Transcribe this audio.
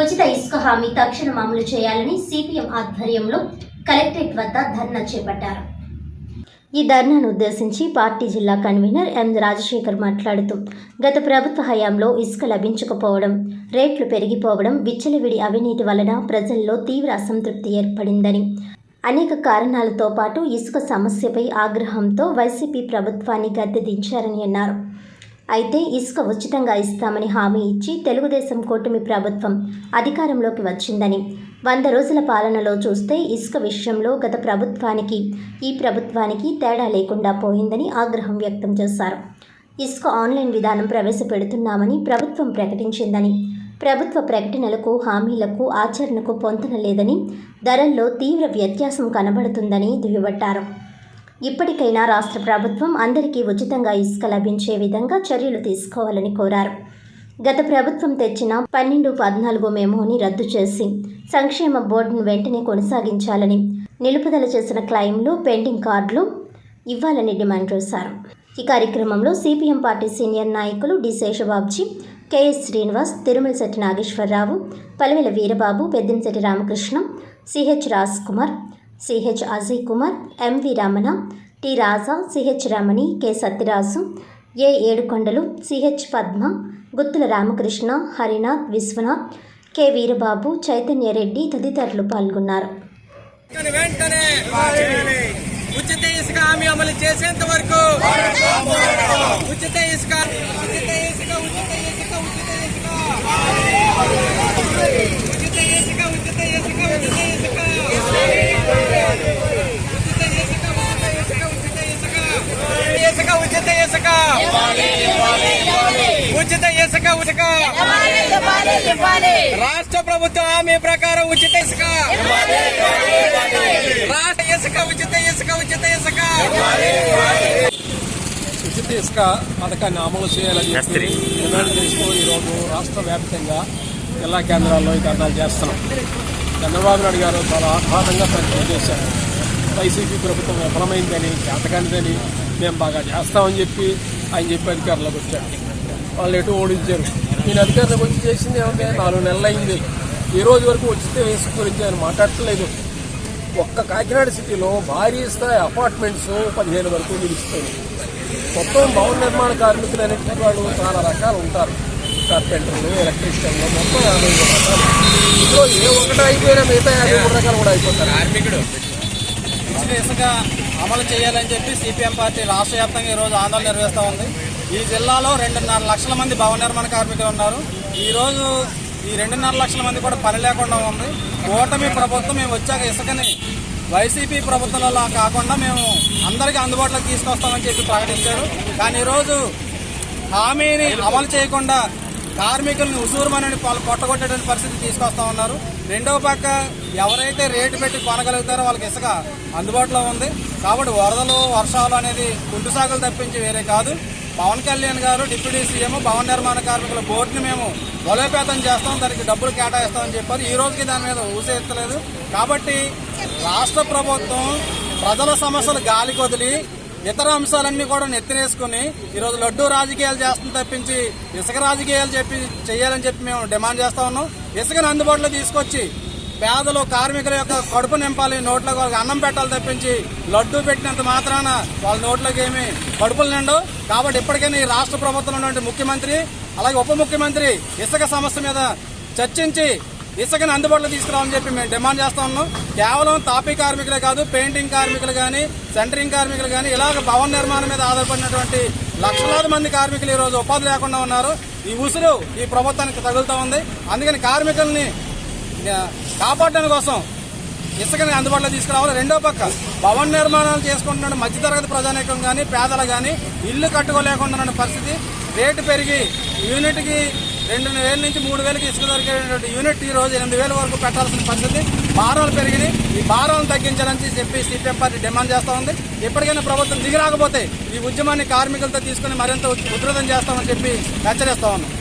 ఉచిత ఇసుక హామీ తక్షణం అమలు చేయాలని సిపిఎం ఆధ్వర్యంలో కలెక్టరేట్ వద్ద ధర్నా చేపట్టారు. ఈ ధర్నాను ఉద్దేశించి పార్టీ జిల్లా కన్వీనర్ ఎం రాజశేఖర్ మాట్లాడుతూ గత ప్రభుత్వ హయాంలో ఇసుక లభించకపోవడం రేట్లు పెరిగిపోవడం విచ్చలవిడి అవినీతి వలన ప్రజల్లో తీవ్ర అసంతృప్తి ఏర్పడిందని అనేక కారణాలతో పాటు ఇసుక సమస్యపై ఆగ్రహంతో వైసీపీ ప్రభుత్వాన్ని గద్దెదించారని అన్నారు. అయితే ఇసుక ఉచితంగా ఇస్తామని హామీ ఇచ్చి తెలుగుదేశం కూటమి ప్రభుత్వం అధికారంలోకి వచ్చిందని. వంద రోజుల పాలనలో చూస్తే ఇసుక విషయంలో గత ప్రభుత్వానికి ఈ ప్రభుత్వానికి తేడా లేకుండా పోయిందని ఆగ్రహం వ్యక్తం చేశారు. ఇసుక ఆన్లైన్ విధానం ప్రవేశపెడుతున్నామని ప్రభుత్వం ప్రకటించిందని ప్రభుత్వ ప్రకటనలకు హామీలకు ఆచరణకు పొంతన లేదని ధరల్లో తీవ్ర వ్యత్యాసం కనబడుతుందని దుయ్యబట్టారు. ఇప్పటికైనా రాష్ట్ర ప్రభుత్వం అందరికీ ఉచితంగా ఇసుక లభించే విధంగా చర్యలు తీసుకోవాలని కోరారు. గత ప్రభుత్వం తెచ్చిన పన్నెండు పద్నాలుగు మెమోని రద్దు చేసి సంక్షేమ బోర్డును వెంటనే కొనసాగించాలని నిలుపుదల చేసిన క్లెయిమ్లు పెండింగ్ కార్డులు ఇవ్వాలని డిమాండ్ చేశారు. ఈ కార్యక్రమంలో సిపిఎం పార్టీ సీనియర్ నాయకులు D Seshababji KS Srinivas Tirumalasetti Nageswararao Palivela Veerababu Peddamsetti Ramakrishna CH Raj Kumar CH Ajay Kumar MV Ramana T Raja CH Ramani K Satyaraju A Yedukondalu CH Padma Guttula Ramakrishna Harinath Viswanath K Veerababu Chaitanyareddy తదితరులు పాల్గొన్నారు. ఉచిత ఇసుక హామీ అమలు చేసేంత వరకు. ఉచిత ఇసుక ఉచిత ఇసుక ఉచిత ఇసుక ఉచిత ఇసుక. ఉచిత ఇసుక ఉచిత. రాష్ట్ర ప్రభుత్వ హామీ ప్రకారం ఉచిత ఇసుక. రాష్ట్ర ఇసుక ఉచిత ఇసుక ఉచిత ఇసుక. ఉచిత ఇసుక పథకాన్ని అమలు చేయాలని చెప్పి డిమాండ్ చేస్తూ ఈరోజు రాష్ట్ర వ్యాప్తంగా జిల్లా కేంద్రాల్లో ఈ ధర్నాలు చేస్తున్నాం. చంద్రబాబు నాయుడు గారు చాలా ఆహ్లాదంగా ప్రకటన చేశారు. వైసీపీ ప్రభుత్వం విఫలమైందని చేతకానిదని మేము బాగా చేస్తామని చెప్పి ఆయన చెప్పి అధికారంలోకి వచ్చారు. వాళ్ళు ఎటు ఓడించారు. నేను అధికారులకు వచ్చి చేసింది ఏమంటే నాలుగు నెలలు అయింది. ఈ రోజు వరకు వచ్చితే ఇసుక గురించి ఆయన మాట్లాడట్లేదు. ఒక్క కాకినాడ సిటీలో భారీ స్థాయి అపార్ట్మెంట్స్ పదిహేను వరకు నిలుస్తాయి. మొత్తం భవన నిర్మాణ కార్మికులు అనేటువంటి వాళ్ళు చాలా రకాలు ఉంటారు. కార్పెంటర్లు ఎలక్ట్రీషియన్లు మొత్తం యాభై మూడు రకాలు. ఇందులో ఏ ఒకటి అయిపోయినా మిగతా యాభై మూడు రకాలు కూడా అయిపోతారు కార్మికుడు. ఇసుక అమలు చేయాలని చెప్పి సిపిఎం పార్టీ రాష్ట్ర వ్యాప్తంగా ఈ రోజు ఆందోళన నిర్వహిస్తూ ఉంది. ఈ జిల్లాలో రెండున్నర లక్షల మంది భవన నిర్మాణ కార్మికులు ఉన్నారు. ఈరోజు ఈ రెండున్నర లక్షల మంది కూడా పని లేకుండా ఉంది. ఓటమి ప్రభుత్వం మేము వచ్చాక ఇసుకని వైసీపీ ప్రభుత్వంలో కాకుండా మేము అందరికీ అందుబాటులోకి తీసుకొస్తామని చెప్పి ప్రకటించారు. కానీ ఈరోజు హామీని అమలు చేయకుండా కార్మికులను ఉసూరుమనని కొట్టగొట్టేటువంటి పరిస్థితి తీసుకొస్తా ఉన్నారు. రెండవ పక్క ఎవరైతే రేటు పెట్టి కొనగలుగుతారో వాళ్ళకి ఇసుక అందుబాటులో ఉంది. కాబట్టి వరదలు వర్షాలు అనేది కుంటు సాగులు తప్పించి వేరే కాదు. పవన్ కళ్యాణ్ గారు డిప్యూటీ సీఎం భవన నిర్మాణ కార్మికుల బోర్డుని మేము బలోపేతం చేస్తాం దానికి డబ్బులు కేటాయిస్తామని చెప్పారు. ఈ రోజుకి దాని మీద ఊసేత్తలేదు కాబట్టి రాష్ట్ర ప్రభుత్వం ప్రజల సమస్యలు గాలికి వదిలి ఇతర అంశాలన్నీ కూడా నెత్తినేసుకుని ఈరోజు లడ్డూ రాజకీయాలు చేస్తుంది తప్పించి ఇసుక రాజకీయాలు చెప్పి చేయాలని చెప్పి మేము డిమాండ్ చేస్తా ఉన్నాం. ఇసుకను అందుబాటులో తీసుకొచ్చి పేదలు కార్మికుల యొక్క కడుపు నింపాలి నోట్లోకి వాళ్ళకి అన్నం పెట్టాలి తప్పించి లడ్డూ పెట్టినంత మాత్రాన వాళ్ళ నోట్లోకి ఏమి కడుపులు నిండు కాబట్టి ఇప్పటికైనా ఈ రాష్ట్ర ప్రభుత్వం ఉన్నటువంటి ముఖ్యమంత్రి అలాగే ఉప ముఖ్యమంత్రి ఇసుక సమస్య మీద చర్చించి ఇసుకను అందుబాటులో తీసుకురావాలని చెప్పి మేము డిమాండ్ చేస్తా ఉన్నాం. కేవలం తాపీ కార్మికులే కాదు పెయింటింగ్ కార్మికులు కానీ సెంటరింగ్ కార్మికులు కానీ ఇలాగ భవన నిర్మాణం మీద ఆధారపడినటువంటి లక్షలాది మంది కార్మికులు ఈ రోజు ఉపాధి లేకుండా ఉన్నారు. ఈ ఉసురు ఈ ప్రభుత్వానికి తగులుతూ ఉంది. అందుకని కార్మికుల్ని కాపాడడం కోసం ఇసుకని అందుబాటులో తీసుకురావాలి. రెండో పక్క భవన నిర్మాణాలు చేసుకుంటున్న మధ్యతరగతి ప్రజానీకం కానీ పేదలు కానీ ఇల్లు కట్టుకోలేకుండా పరిస్థితి. రేటు పెరిగి యూనిట్కి రెండు వేల నుంచి మూడు వేలకి ఇసుక దొరికేటువంటి యూనిట్ ఈ రోజు ఎనిమిది వేల వరకు పెట్టాల్సిన పరిస్థితి. భారాలు పెరిగినాయి. ఈ భారాలను తగ్గించాలని చెప్పి సిపిఎం పార్టీ డిమాండ్ చేస్తూ ఉంది. ఎప్పటికైనా ప్రభుత్వం దిగిరాకపోతే ఈ ఉద్యమాన్ని కార్మికులతో తీసుకుని మరింత ఉధృతం చేస్తామని చెప్పి హెచ్చరిస్తా ఉన్నాం.